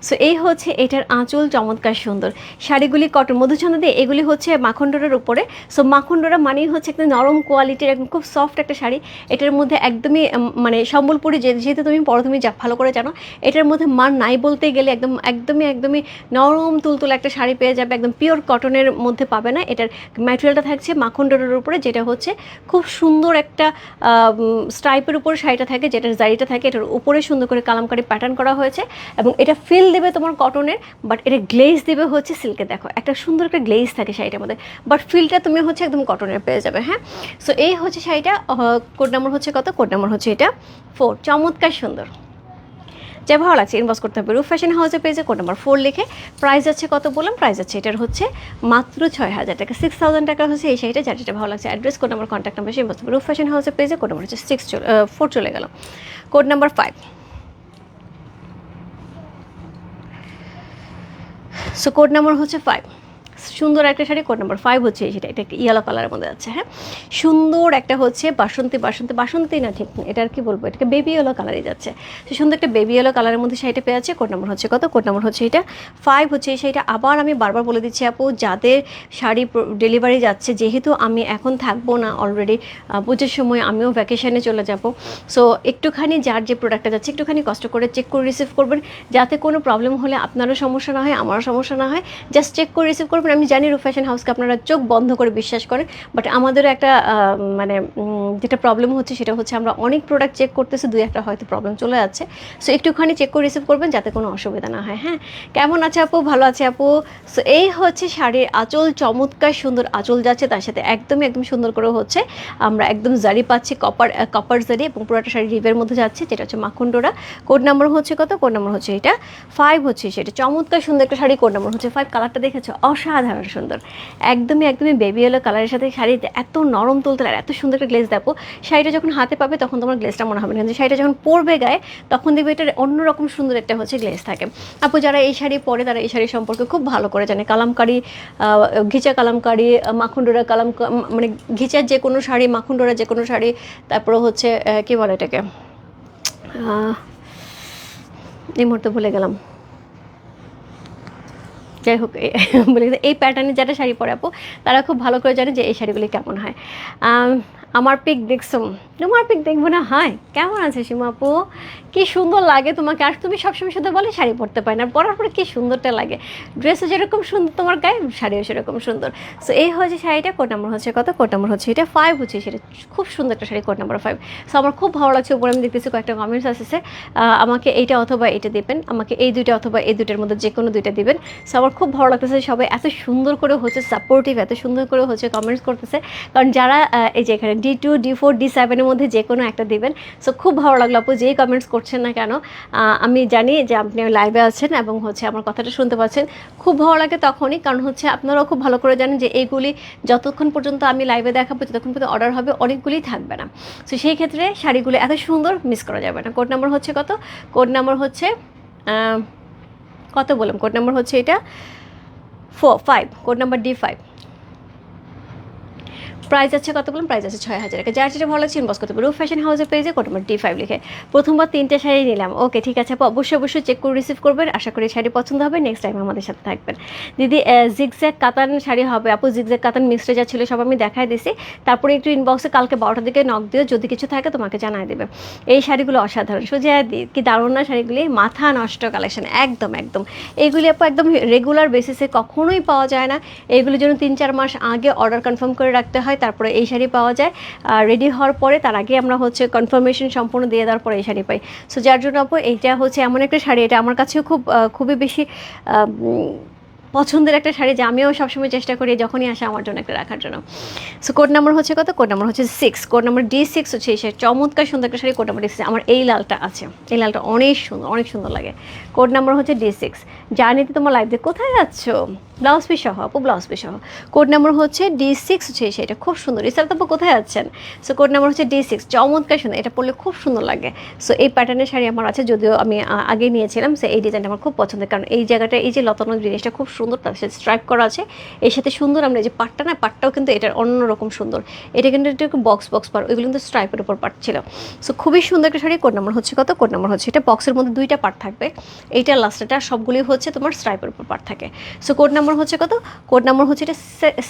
সো এই হচ্ছে এটার আঁচল চমৎকার সুন্দর। শাড়িগুলি কটন মধুচন্দ্র দিয়ে এগুলি হচ্ছে মাখনডোরার উপরে। সো মাখনডোরা মানেই হচ্ছে একটা নরম কোয়ালিটির একদম খুব সফট একটা শাড়ি। এটার মধ্যে একদমই মানে সম্বলপুরি যেহেতু তুমি পড়ো তুমি যা ভালো করে জানো, এটার মধ্যে মান নাই বলতে গেলে একদম একদমই একদমই নরম তুলতুলে একটা শাড়ি পেয়ে যাবে। একদম পিওর কটনের মধ্যে পাবে না। এটার ম্যাটেরিয়ালটা থাকছে মাখন ডোরের উপরে, যেটা হচ্ছে খুব সুন্দর একটা স্ট্রাইপের উপর শাড়িটা থাকে, যেটার জারিটা থাকে, এটার উপরে সুন্দর করে কালামকারি প্যাটার্ন করা হয়েছে এবং এটা ফিল দেবে তোমার কটনের বাট এটা গ্লেজ দেবে হচ্ছে সিল্কে দেখো, একটা সুন্দর একটা গ্লেজ থাকে শাড়িটার মধ্যে বাট ফিলটা তুমি হচ্ছে একদম কটনের পেয়ে যাবে হ্যাঁ? সো এই হচ্ছে শাড়িটা কোড নাম্বার হচ্ছে কত? কোড নাম্বার হচ্ছে এটা ফোর চমৎকার সুন্দর। যা ভালো লাগছে ইনবক্স করতে হবে। রুফ ফ্যাশন হাউসে পেয়েছে কোড নাম্বার ফোর লিখে। প্রাইস আছে কত বললাম? প্রাইস আছে এটার হচ্ছে মাত্র ছয় হাজার টাকা। সিক্স থাউজেন্ড টাকা হচ্ছে এই শাড়িটা, যার যেটা ভালো লাগছে। Address code number contact number সেই বলতে রুফ ফ্যাশন হাউসে পেজে কোড নাম্বার হচ্ছে সিক্স ফোর চলে গেল। Code number five so code number হচ্ছে ফাইভ সুন্দর একটা শাড়ি কোড নাম্বার ফাইভ হচ্ছে সেটা এটা একটা ইয়েলো কালারের মধ্যে আছে হ্যাঁ? সুন্দর একটা হচ্ছে বাসন্তী বাসন্তী বাসন্তী না ঠিক এটা আর কি বলব? এটাকে বেবি ইয়েলো কালারই যাচ্ছে। তো সুন্দর একটা বেবি ইয়েলো কালারের মধ্যে শাড়িটা পেয়ে আছে কোড নাম্বার হচ্ছে কত? কোড নাম্বার হচ্ছে এটা ফাইভ হচ্ছে এই শাড়িটা। আবার আমি বারবার বলে দিচ্ছি আপু, যাদের শাড়ি ডেলিভারি যাচ্ছে, যেহেতু আমি এখন থাকব না অলরেডি পুজোর সময় আমিও ভ্যাকেশনে চলে যাব। সো একটুখানি যার যে প্রোডাক্টটা যাচ্ছে, একটুখানি কষ্ট করে চেক করে রিসিভ করবেন। যাতে কোনো প্রবলেম হলে আপনারও সমস্যা না হয়, আমারও সমস্যা না হয় জাস্ট চেক করে রিসিভ করবেন। আমি জানি রূপ ফ্যাশন হাউসকে আপনারা চোখ বন্ধ করে বিশ্বাস করেন বাট আমাদেরও একটা মানে যেটা প্রবলেম হচ্ছে সেটা হচ্ছে আমরা অনেক প্রোডাক্ট চেক করতেছি, দুই একটা হয়তো প্রবলেম চলে যাচ্ছে সো একটুখানি চেক করে রিসিভ করবেন যাতে কোনো অসুবিধা না হয় হ্যাঁ? কেমন আছে আপু? ভালো আছে আপু? সো এই হচ্ছে শাড়ির আঁচল, চমৎকার সুন্দর আঁচল যাচ্ছে, তার সাথে একদমই একদম সুন্দর করে হচ্ছে। আমরা একদম জারি পাচ্ছি কপার কপার জারি এবং পুরোটা শাড়ি রিভের মধ্যে যাচ্ছে, যেটা হচ্ছে মাখন ডোরা কোড নাম্বার হচ্ছে কত? কোড নাম্বার হচ্ছে এটা। ফাইভ হচ্ছে সেটা। চমৎকার সুন্দর একটা শাড়ি কোড নাম্বার হচ্ছে ফাইভ কালারটা দেখেছ? অসাধারণ সুন্দর। একদমই একদমই বেবি এলো কালারের সাথে শাড়িতে এত নরম তুলতে আর এত সুন্দর একটা গ্লেজ দেখো। শাড়িটা যখন হাতে পাবে তখন তোমার গ্লেজটা মনে হবে না। কিন্তু শাড়িটা যখন পরবে গায়ে, তখন দেখবে এটা অন্যরকম সুন্দর একটা হচ্ছে গ্লেজ থাকে। আপু, যারা এই শাড়ি পরে তারা এই শাড়ি সম্পর্কে খুব ভালো করে জানে। কালামকারি ঘিচা কালামকারি, মাখনডোরা কালাম মানে ঘিচার যে কোনো শাড়ি, মাখনডোরা যে কোনো শাড়ি, তারপরে হচ্ছে কি বলে এটাকে? এই মুহূর্তে ভুলে গেলাম। যাই হোক বলে এই প্যাটার্নে যারা শাড়ি পরাবো, তারা খুব ভালো করে জানে যে এই শাড়িগুলি কেমন হয়। আমার পিক দেখছ তোমার পিক দেখব না হয়? কেমন আছে সীমা আপু? কি সুন্দর লাগে তোমাকে। আর তুমি সবসময় শুধু বলে শাড়ি পরতে পারি না। পরার পরে কি সুন্দরটা লাগে। ড্রেসও যেরকম সুন্দর, তোমার গায়ে শাড়িও সেরকম সুন্দর। সো এই হচ্ছে শাড়িটা। কোট নাম্বার হচ্ছে কত? কোট নাম্বার হচ্ছে এটা ফাইভ হচ্ছে সেটা। খুব সুন্দর একটা sari code number five so আমার খুব ভালো লাগছে। উপরে আমি দেখতেছি কয়েকটা কমেন্টস আসছে আমাকে এইটা অথবা এটা দেবেন। আমাকে এই দুইটা অথবা এই দুইটার মধ্যে যে কোনো দুইটা দিবেন। সো আমার খুব ভালো লাগতেছে সবাই এত সুন্দর করে হচ্ছে সাপোর্টিভ এত সুন্দর করে হচ্ছে কমেন্টস করতেছে। কারণ যারা এই যে এখানে D two D four D সেভেনের মধ্যে যে কোনো একটা দেবেন। সো খুব ভালো লাগল আপু, যেই কমেন্টস করছেন না কেন আমি জানি যে আপনি লাইভে আছেন এবং হচ্ছে আমার কথাটা শুনতে পাচ্ছেন। খুব ভালো লাগে তখনই, কারণ হচ্ছে আপনারাও খুব ভালো করে জানেন যে এইগুলি যতক্ষণ পর্যন্ত আমি লাইভে দেখাবো, যতক্ষণ পর্যন্ত অর্ডার হবে অনেকগুলি থাকবে না। সো সেই ক্ষেত্রে শাড়িগুলো এত সুন্দর মিস করা যাবে না। কোড নাম্বার হচ্ছে কত? কোড নাম্বার হচ্ছে কত বললাম? কোড নাম্বার হচ্ছে এটা? Four five code number D five price আছে কত বলুন? প্রাইস আছে ছয় হাজার টাকা। যার যেটা ভালো লাগছে ইনবক্স করতে পারব ফ্যাশন হাউসের পেজে কোড নাম্বার ডি ফাইভ লিখে। প্রথমবার তিনটে শাড়ি নিলাম। ওকে ঠিক আছে। আপু, অবশ্যই অবশ্যই চেক করে রিসিভ করবেন। আশা করি শাড়ি পছন্দ হবে। নেক্সট টাইম আমাদের সাথে থাকবেন। দিদি জিগজ্যাক কাতান শাড়ি হবে। আপু জিগজ্যাক কাতান মিক্সড যা ছিল সব আমি দেখাই দিছি। তারপরে একটু ইনবক্সে কালকে বারোটার দিকে নক দিও। যদি কিছু থাকে তোমাকে জানাই দেবে। এই শাড়িগুলো অসাধারণ। সোজা কি দারুণ না শাড়িগুলি? মাথা নষ্ট কালেকশন একদম একদম। এইগুলি আপু, একদম রেগুলার বেসিসে কখনোই পাওয়া যায় না। এইগুলির জন্য তিন, চার মাস আগে অর্ডার কনফার্ম করে রাখতে হয়, তারপরে এই শাড়ি পাওয়া যায়। রেডি হওয়ার পরে তার আগে আমরা হচ্ছে কনফার্মেশন সম্পূর্ণ দিয়ে দেওয়ার পরে এই শাড়ি পাই। সো যার জন্য আপু এইটা হচ্ছে এমন একটা শাড়ি, এটা আমার কাছেও খুব খুবই বেশি পছন্দের একটা শাড়ি যে আমিও সবসময় চেষ্টা করি যখনই আসে আমার জন্য একটা রাখার জন্য। সো কোড নাম্বার হচ্ছে কত? কোড নাম্বার হচ্ছে six code number D six হচ্ছে এই শাড়ি। চমৎকার সুন্দর একটা sari code number D six আমার এই লালটা আছে। এই লালটা অনেক সুন্দর অনেক সুন্দর লাগে। কোড নাম্বার হচ্ছে ডি সিক্স জার্নিতে তোমার লাইফ দিয়ে কোথায় যাচ্ছ? ব্লাউজ পিস সহ, আপু ব্লাউজ পিস সহ। কোড নাম্বার হচ্ছে ডি সিক্স হচ্ছে শাড়িটা খুব সুন্দর। ইসার আপু কোথায় আছেন? সো কোড নাম্বার হচ্ছে ডি সিক্স চমৎকার সুন্দর। এটা পরলে খুব সুন্দর লাগে। সো এই প্যাটার্নের শাড়ি আমার আছে, যদিও আমি আগে নিয়েছিলাম। সো এই ডিজাইনটা আমার খুব পছন্দের। কারণ এই জায়গাটা এই যে লতানো জিনিসটা খুব সুন্দর, তার সাথে স্ট্রাইপ করা আছে। এর সাথে সুন্দর আমরা এই যে পাটটা না, পাটটাও কিন্তু এটার অন্যরকম সুন্দর। এটা কিন্তু একটু বক্স বক্স পার ওইগুলো কিন্তু স্ট্রাইপের উপর পাট ছিল। সো খুবই সুন্দর একটা শাড়ি। কোড নাম্বার হচ্ছে কত? কোড নাম্বার হচ্ছে এটা বক্সের মধ্যে দুইটা পার্ট থাকবে। এইটা লাস্টটা সবগুলি হচ্ছে তোমার স্ট্রাইপের উপর পার্ট থাকে। সো কোড নাম্বার হচ্ছে কত? কোড নাম্বার হচ্ছে এটা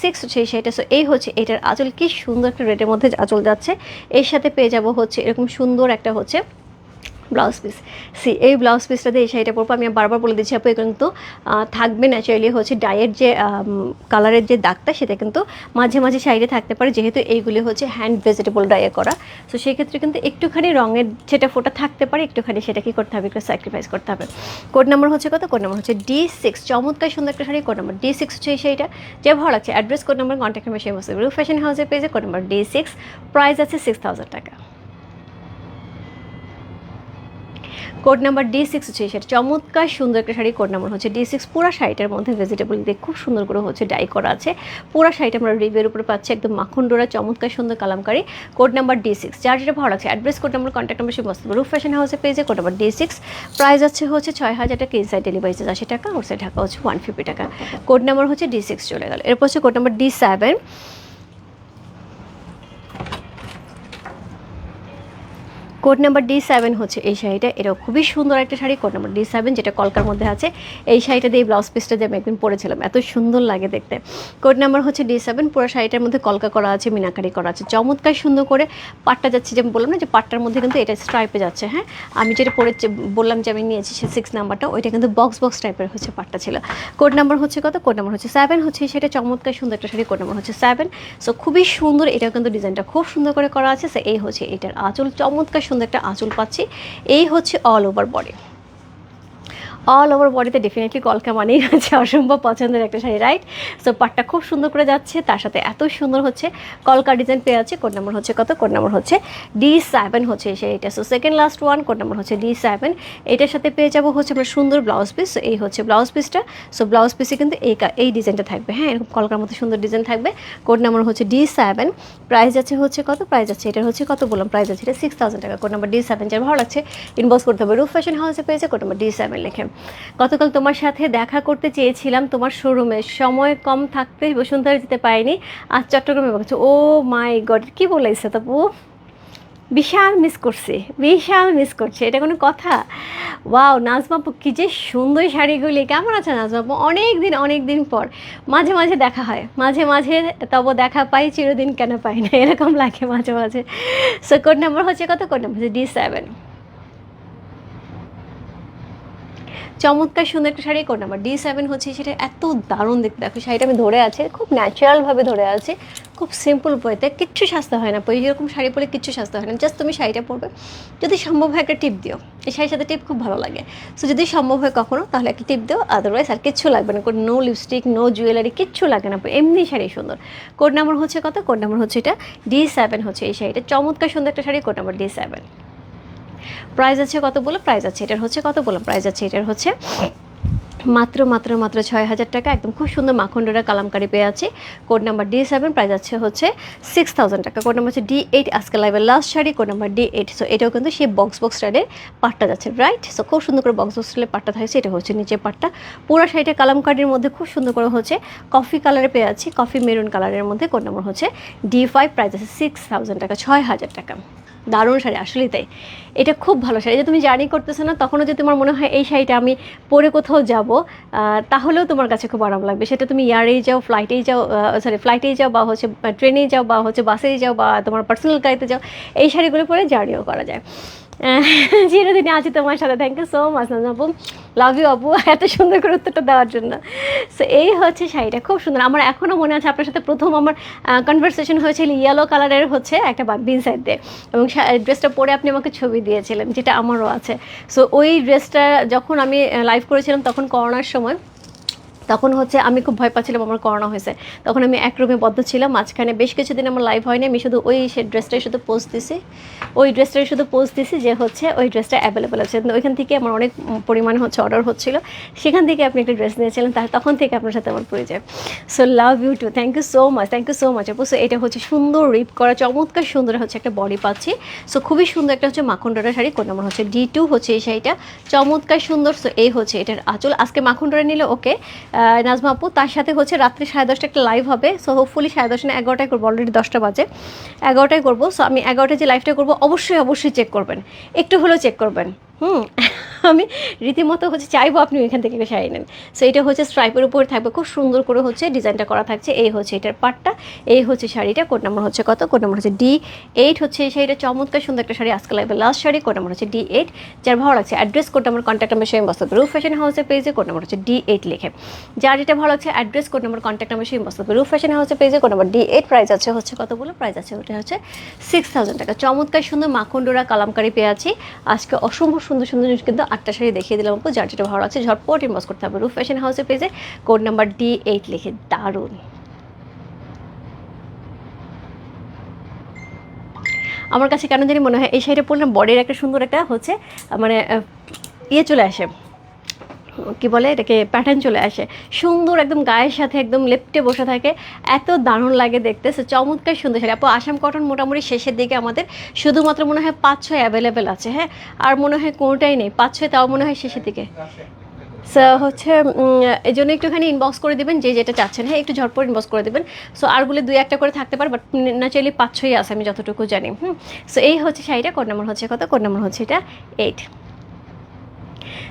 সিক্স হচ্ছে সেটা সো এই হচ্ছে এটার আঁচল। কি সুন্দর একটা রেটের মধ্যে আঁচল যাচ্ছে। এর সাথে পেয়ে যাব হচ্ছে এরকম সুন্দর একটা হচ্ছে ব্লাউজ পিস সি এই ব্লাউজ পিসটা দিয়ে এই শাড়িটা পরবো। আমি বারবার বলে দিচ্ছি আপু এখানে কিন্তু থাকবে ন্যাচারালি হচ্ছে ডায়ের যে কালারের যে দাগটা, সেটা কিন্তু মাঝে মাঝে শাড়িতে থাকতে পারে। যেহেতু এইগুলি হচ্ছে হ্যান্ড ভেজিটেবল ডায়ে করা। তো সেক্ষেত্রে কিন্তু একটুখানি রঙের যেটা ফোটা থাকতে পারে, একটুখানি সেটা কি করতে হবে, একটু স্যাক্রিফাইস করতে হবে। কোড নাম্বার হচ্ছে কত? কোড নাম্বার হচ্ছে ডি সিক্স চমৎকার সুন্দর একটা sari. Code number D six হচ্ছে এই শাড়িটা। যে ভালো লাগছে। Address code number contact number সেই বসে ফ্যাশন হাউসের পেজে code number D six price আছে সিক্স থাউজেন্ড টাকা। কোড নাম্বার ডি সিক্স হচ্ছে সেটা চমৎকার সুন্দর একটা শাড়ি কোড নাম্বার হচ্ছে ডি সিক্স পুরো শাড়িটার মধ্যে ভেজিটেবল দিয়ে খুব সুন্দর করে হচ্ছে ডাই করা আছে। পুরো শাড়িটা আমরা রিভিউর উপরে পাচ্ছি একদম মাখন ডোরা চমৎকার সুন্দর kalamkari code number D six যার যেটা ভালো লাগছে address code number contact number সেই মস্ত রুফ ফ্যাশন হাউসে পেয়েছে code number D six price আছে হচ্ছে ছয় হাজার টাকা ইনসাইড ডেলিভারি চার্জ আশি টাকা আউটসাইড ঢাকা হচ্ছে ওয়ান ফিফটি টাকা। কোড নাম্বার হচ্ছে ডি সিক্স চলে গেল। এরপর হচ্ছে code number D seven code number D seven হচ্ছে এই শাড়িটা। এটাও খুবই সুন্দর একটা sari, code number D seven যেটা কলকার মধ্যে আছে। এই শাড়িটা দিয়ে ব্লাউজ পিসটা দিয়ে আমি একদিন পরেছিলাম। এত সুন্দর লাগে দেখতে। কোড নাম্বার হচ্ছে ডি সেভেন পুরো শাড়িটার মধ্যে কলকা করা আছে, মিনাকারি করা আছে। চমৎকার সুন্দর করে পাটটা যাচ্ছে যে আমি বললাম না যে পাটটার মধ্যে কিন্তু এটা স্ট্রাইপে যাচ্ছে হ্যাঁ? আমি যেটা পরে বললাম যে আমি নিয়েছি সে সিক্স নাম্বারটা, ওইটা কিন্তু বক্স বক্স টাইপের হচ্ছে পাটটা ছিল। কোড নাম্বার হচ্ছে কত? কোড নাম্বার হচ্ছে সেভেন হচ্ছে সেটা চমৎকার সুন্দর একটা শাড়ি, কোড নাম্বার হচ্ছে সেভেন সো খুবই সুন্দর, এটাও কিন্তু ডিজাইনটা খুব সুন্দর করে করা আছে। সে এই হচ্ছে এটার আঁচল, চমৎকার একটা আঁচল পাচ্ছি। এই হচ্ছে all over body all over বডিতে ডেফিনেটলি কলকা মানেই হচ্ছে অসম্ভব পছন্দের একটা শাড়ি রাইট সো পাটটা খুব সুন্দর করে যাচ্ছে, তার সাথে এত সুন্দর হচ্ছে কলকা ডিজাইন পেয়ে আছে কোড নাম্বার হচ্ছে কত? কোড নাম্বার হচ্ছে ডি সেভেন হচ্ছে শাড়িটা। So second last one code number হচ্ছে ডি সেভেন এটার সাথে পেয়ে যাব হচ্ছে আমরা সুন্দর ব্লাউজ পিস এই হচ্ছে ব্লাউজ পিসটা সো ব্লাউজ পিসে কিন্তু এই এই ডিজাইনটা থাকবে হ্যাঁ? এরকম কলকার মতো সুন্দর ডিজাইন থাকবে। কোড নাম্বার হচ্ছে ডি সেভেন প্রাইস আছে হচ্ছে কত? প্রাইস আছে এটার হচ্ছে কত বললাম? প্রাইস আছে এটা সিক্স থাউজেন্ড টাকা। কোড নাম্বার ডি সেভেন যার ভালো লাগছে ইনবক্স করতে হবে। রুফ ফ্যাশন হাউসে পেয়েছে কোড নাম্বার ডি সেভেন লিখে। গতকাল তোমার সাথে দেখা করতে চেয়েছিলাম তোমার শোরুমে সময় কম থাকতে বসুন্ধরা যেতে পারিনি। আজ চট্টগ্রামে বলছো, ও মাই গড কি বলেছে তপু? বিশাল মিস করছে, বিশাল মিস করছে। এটা কোনো কথা? ওয়াও নাজমাপু কি যে সুন্দর শাড়িগুলি। কেমন আছে নাজমাপু অনেক দিন অনেক দিন পর। মাঝে মাঝে দেখা হয়। মাঝে মাঝে তবে দেখা পাই, চিরদিন কেন পাই না? এরকম লাগে মাঝে মাঝে। সো কোড নাম্বার হচ্ছে কত? কোড নাম্বার হচ্ছে ডি সেভেন চমৎকার সুন্দর একটা sari, code number D seven হচ্ছে, সেটা এত দারুণ দেখতে। দেখো, শাড়িটা আমি ধরে আছে, খুব ন্যাচারালভাবে ধরে আছে, খুব সিম্পল বইতে, কিচ্ছু সাজতে হয় না পরে শাড়ি পরে কিচ্ছু সাজতে হয় না। জাস্ট তুমি শাড়িটা পরবে। যদি সম্ভব হয় একটা টিপ দিও। এই শাড়ির সাথে টিপ খুব ভালো লাগে। সো যদি সম্ভব হয় কখনো, তাহলে একটা টিপ দিও আদারওয়াইজ আর কিচ্ছু লাগবে না। কোনো নো লিপস্টিক নো জুয়েলারি কিচ্ছু লাগে না। এমনি শাড়ি সুন্দর। কোড নাম্বার হচ্ছে কত? কোড নাম্বার হচ্ছে এটা ডি সেভেন হচ্ছে এই শাড়িটা। চমৎকার সুন্দর একটা sari code number D seven price আছে কত বলো প্রাইস আছে। এটার হচ্ছে কত বললাম? প্রাইস আছে। এটার হচ্ছে মাত্র মাত্র মাত্র ছয় হাজার টাকা। একদম খুব সুন্দর মাখন্ডরা কালামকারি পেয়ে আছে। Code number D seven price আছে হচ্ছে সিক্স থাউজেন্ড টাকা। কোড নাম্বার হচ্ছে ডি এইট আজকে লাইভের last sari. Code number D eight so এটাও কিন্তু সেই বক্স বক্স স্টাইলের পাটটা যাচ্ছে রাইট সো খুব সুন্দর করে বক্স বক্স স্টাইলের পাটটা থাকছে। এটা হচ্ছে নিচের পাটটা। পুরো শাড়িটা কালামকারির মধ্যে খুব সুন্দর করে হচ্ছে কফি কালারে পেয়ে আছি। কফি মেরুন কালারের মধ্যে কোড নাম্বার হচ্ছে ডি ফাইভ প্রাইস আছে সিক্স থাউজেন্ড টাকা, ছয় হাজার টাকা। দারুণ শাড়ি, আসলেই তাই। এটা খুব ভালো শাড়ি। যে তুমি জার্নি করতেছো না, তখনও যদি তোমার মনে হয় এই শাড়িটা আমি পরে কোথাও যাব তাহলেও তোমার কাছে খুব আরাম লাগবে। সেটা তুমি ইয়ারেই যাও ফ্লাইটেই যাও সরি ফ্লাইটেই যাও বা হচ্ছে ট্রেনেই যাও বা হচ্ছে বাসেই যাও বা তোমার পার্সোনাল গাড়িতে যাও, এই শাড়িগুলো পরে জার্নিও করা যায়। *laughs* চিরদিনই আছি তোমার সাথে। থ্যাংক ইউ সো মাচ আপু। লাভ ইউ আপু, *laughs* এত সুন্দর করে উত্তরটা দেওয়ার জন্য। সো এই হচ্ছে শাড়িটা, খুব সুন্দর। আমার এখনও মনে আছে, আপনার সাথে প্রথম আমার কনভারসেশন হয়েছিল ইয়েলো কালারের হচ্ছে একটা বিন সাইড দিয়ে। এবং ড্রেসটা পরে আপনি আমাকে ছবি দিয়েছিলেন, যেটা আমারও আছে। সো ওই ড্রেসটা যখন আমি লাইভ করেছিলাম তখন করোনার সময় তখন হচ্ছে আমি খুব ভয় পাচ্ছিলাম আমার করোনা হয়েছে। তখন আমি এক রুমে বদ্ধ ছিলাম, মাঝখানে বেশ কিছুদিন আমার লাইভ হয়নি। আমি শুধু ওই সে ড্রেসটাই শুধু পোস্ট দিছি। ওই ড্রেসটাই শুধু পোস্ট দিছি যে হচ্ছে ওই ড্রেসটা অ্যাভেলেবেল আছে। ওইখান থেকে আমার অনেক পরিমাণে হচ্ছে অর্ডার হচ্ছিল। সেখান থেকে আপনি একটা ড্রেস নিয়েছিলেন, তার তখন থেকে আপনার সাথে আমার পরিচয়। So love you too thank you so much thank you so much so এটা হচ্ছে সুন্দর রিপ করা, চমৎকার সুন্দর হচ্ছে একটা বডি পাচ্ছি। সো খুবই সুন্দর একটা হচ্ছে মাখন ডোরা শাড়ি কোন নম্বর হচ্ছে ডি টু হচ্ছে এই শাড়িটা। চমৎকার সুন্দর। সো এই হচ্ছে এটার আঁচল। আজকে মাখন ডোরা নিলে ওকে নাজমা আপু, তার সাথে হচ্ছে রাত্রি সাড়ে দশটা একটা লাইভ হবে। সো হোপফুলি সাড়ে দশটা না, এগারোটায় করব অলরেডি দশটা বাজে। এগারোটায় করব সো আমি এগারোটায় যে লাইভটা করব, অবশ্যই অবশ্যই চেক করবেন। একটু হলেও চেক করবেন। হুম? *laughs* আমি রীতিমতো হচ্ছে চাইব আপনি এখান থেকে একটা শাড়ি নেন। সো এটা হচ্ছে স্ট্রাইপের উপরে থাকবে, খুব সুন্দর করে হচ্ছে ডিজাইনটা করা থাকছে। এই হচ্ছে এটার পাটটা এই হচ্ছে শাড়িটা কোড নাম্বার হচ্ছে কত? কোড নাম্বার হচ্ছে ডি এইট হচ্ছে এই শাড়িটা চমৎকার সুন্দর একটা শাড়ি, আজকে লাগবে লাস্ট শাড়ি কোড নাম্বার হচ্ছে ডি এইট যার ভালো লাগছে address code number contact number সেই বস্তা রুফ ফ্যাশন হাউসের পেজে কোড নাম্বার হচ্ছে ডি এইট লিখে। যার যেটা ভালো লাগছে address code number contact number সেই বস্তা রুফ ফ্যাশন হাউসের পেজে code number D eight price আছে, হচ্ছে কতগুলো প্রাইস আছে, ওটা হচ্ছে সিক্স থাউজেন্ড টাকা। চমৎকার সুন্দর মাখন্ডোরা, কালামকারি পেয়ে আছি আজকে অসম্ভব সুন্দর সুন্দর জিনিস কিন্তু আটটা শাড়ি দেখিয়ে দিলাম আপু, যার যেটা ভালো লাগছে, ঝটপট ইনবক্স করতে হবে। রুফ ফ্যাশন হাউসের পেজে কোড নাম্বার ডি এইট লিখে। দারুণ। আমার কাছে কেন জানি মনে হয় এই শাড়িটা পরলে বডির একটা সুন্দর একটা হচ্ছে মানে ইয়ে চলে আসে। কি বলে এটাকে প্যাটার্ন চলে আসে। সুন্দর একদম গায়ের সাথে একদম লেপটে বসে থাকে। এত দারুণ লাগে দেখতে। সে চমৎকার সুন্দর শাড়ি। আপু, আসাম কটন মোটামুটি শেষের দিকে আমাদের শুধুমাত্র মনে হয় পাঁচ ছয় অ্যাভেলেবেল আছে হ্যাঁ? আর মনে হয় কোনোটাই নেই। পাঁচ ছয় তাও মনে হয় শেষের দিকে। সো হচ্ছে এই জন্য একটুখানি ইনবক্স করে দেবেন, যে যেটা চাচ্ছেন হ্যাঁ? একটু ঝটপট ইনবক্স করে দেবেন। সো আরগুলো দুই একটা করে থাকতে পারে বাট না চাইলে পাঁচ ছয়ই আছে, আমি যতটুকু জানি, হুম? সো এই হচ্ছে শাড়িটা কোড নাম্বার হচ্ছে কত? কোড নাম্বার হচ্ছে এটা এইট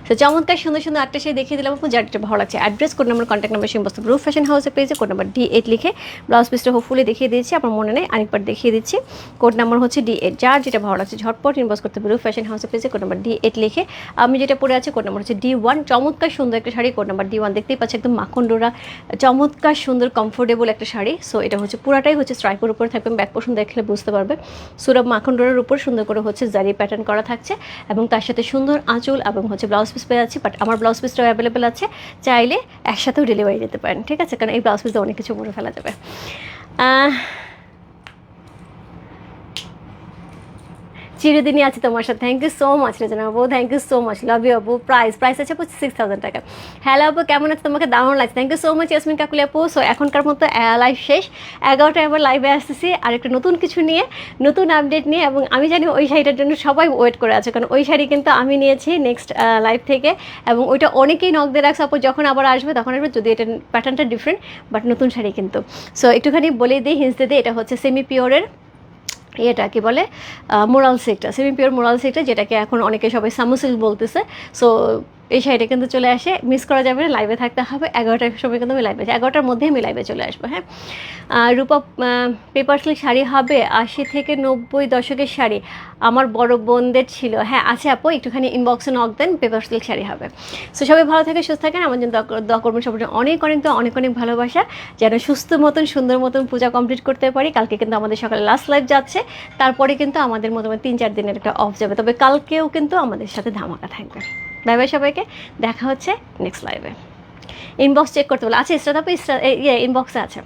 তো চমৎকার, সুন্দর সুন্দর আটটা সেই দেখিয়ে দিলাম আপু যার ভালো লাগছে। Address code number contact number সিম্বস্ত roof fashion হাউসের পেজে কোড নাম্বার ডি এইট লিখে ব্লাউজ পিসটা হোপফুলি দেখিয়ে দিয়েছি। আমার মনে নেই, আরেকবার দেখিয়ে দিচ্ছি। কোড নাম্বার হচ্ছে ডি এইট যার যেটা ভালো লাগছে, ঝটপট ইনবক্স করতে রুফ ফ্যাশন হাউসের পেজে কোড নাম্বার ডি এইট লিখে। আমি যেটা পরে আছি কোড নাম্বার হচ্ছে ডি ওয়ান চমৎকার, সুন্দর একটা sari code number D one দেখতেই পাচ্ছি একদম মাখন ডোরা চমৎকার, সুন্দর কমফোর্টেবল একটা শাড়ি। সো এটা হচ্ছে পুরাটাই হচ্ছে স্ট্রাইপের উপর থাকবে। ব্যাক পোর্শন দেখলে বুঝতে পারবে। সুরভ মাখন ডোরার উপর সুন্দর করে হচ্ছে জারি প্যাটার্ন করা থাকছে এবং তার সাথে সুন্দর আঁচল এবং হচ্ছে ব্লাউজ পিস পেয়ে যাচ্ছি বাট আমার ব্লাউজ পিসটাও অ্যাভেলেবেল আছে। চাইলে একসাথেও ডেলিভারি দিতে পারেন, ঠিক আছে? কারণ এই ব্লাউজ পিসে অনেক কিছু মনে ফেলা যাবে। চিরদিনই আছি তোমার সাথে। Thank you so much Rezna আপু thank you so much love you আপু প্রাইস প্রাইস আছে আপু সিক্স থাউজেন্ড টাকা। হ্যালো আপু কেমন আছে? তোমাকে দারুণ লাগছে। Thank you so much Yasmin Kakuli আপু। সো এখনকার মতো লাইভ শেষ। এগারোটায় আবার লাইভে আসতেছি। আর একটা নতুন কিছু নিয়ে, নতুন আপডেট নিয়ে, এবং আমি জানি ওই শাড়িটার জন্য সবাই ওয়েট করে আছে। কারণ ওই শাড়ি কিন্তু আমি নিয়েছি নেক্সট লাইভ থেকে। এবং ওইটা অনেকেই নক দিয়ে রাখছে, আপু। যখন আবার আসবে, তখন আসবে। যদি এটা প্যাটার্নটা ডিফারেন্ট বাট নতুন শাড়ি কিন্তু। সো একটুখানি বলে দিই হিন্সতে দিই। এটা হচ্ছে সেমি পিওরের এটা কি বলে moral sector semi pure moral sector যেটাকে এখন অনেকে সবাই সামোসিল বলতেছে। সো এই শাড়িটা কিন্তু চলে আসে। মিস করা যাবে না লাইভে থাকতে হবে। এগারোটার সময় কিন্তু আমি লাইভে এগারোটার মধ্যে আমি লাইভে চলে আসব হ্যাঁ? রূপা পেপার সিল্ক শাড়ি হবে আশি থেকে নব্বই দশকের শাড়ি। আমার বড় বোনদের ছিল। হ্যাঁ আছে আপু একটুখানি ইনবক্সে নক দেন পেপার সিল্ক শাড়ি হবে। সো সবাই ভালো থাকে সুস্থ থাকেন। আমার জন্য সবার জন্য অনেক অনেক দোয়া, অনেক অনেক ভালোবাসা। যেন সুস্থ মতন সুন্দর মতন পূজা কমপ্লিট করতে পারি। কালকে কিন্তু আমাদের সকালে লাস্ট লাইভ যাচ্ছে। তারপরে কিন্তু আমাদের মোটামুটি তিন চার দিনের একটা অফ যাবে। তবে কালকেও কিন্তু আমাদের সাথে ধামাকা থাকবে। বাই বাই সবাইকে। দেখা হচ্ছে নেক্সট লাইভে ইনবক্স চেক করতে বলে। আছে ইসরাত আপু, ইসরা ইয়ে ইনবক্সে আছে।